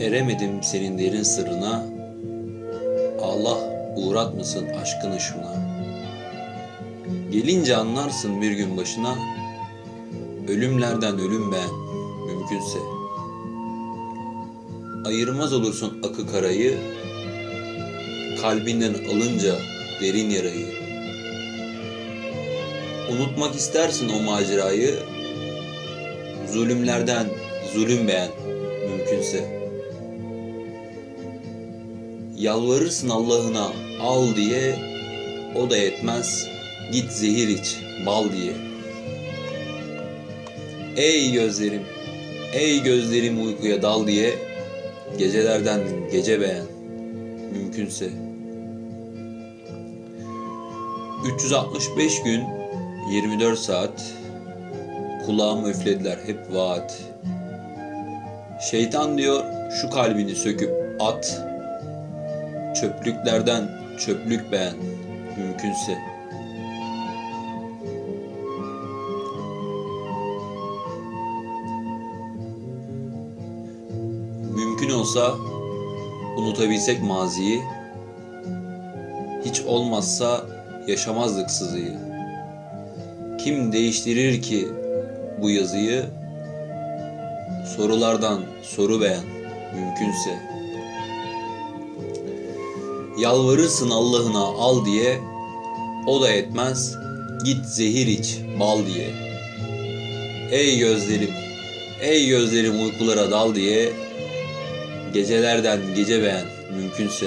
Eremedim senin derin sırrına, Allah uğratmasın aşkın ışığına. Gelince anlarsın bir gün başına, ölümlerden ölüm beğen, mümkünse. Ayırmaz olursun akı karayı, kalbinden alınca derin yarayı. Unutmak istersin o macerayı, zulümlerden zulüm beğen, mümkünse. Yalvarırsın Allah'ına al diye, o da yetmez, git zehir iç, bal diye. Ey gözlerim, ey gözlerim uykuya dal diye, gecelerden gece beğen, mümkünse. 365 gün, 24 saat, kulağımı üflediler hep vaat. Şeytan diyor şu kalbini söküp at, çöplüklerden çöplük beğen, mümkünse. Mümkün olsa unutabilsek maziyi, hiç olmazsa yaşamazdık sızıyı. Kim değiştirir ki bu yazıyı? Sorulardan soru beğen, mümkünse. Yalvarırsın Allah'ına al diye, o da etmez, git zehir iç, bal diye. Ey gözlerim, ey gözlerim uykulara dal diye, gecelerden gece beğen, mümkünse.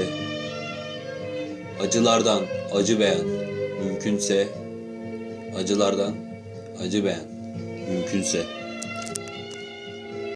Acılardan acı beğen, mümkünse. Acılardan acı beğen, mümkünse.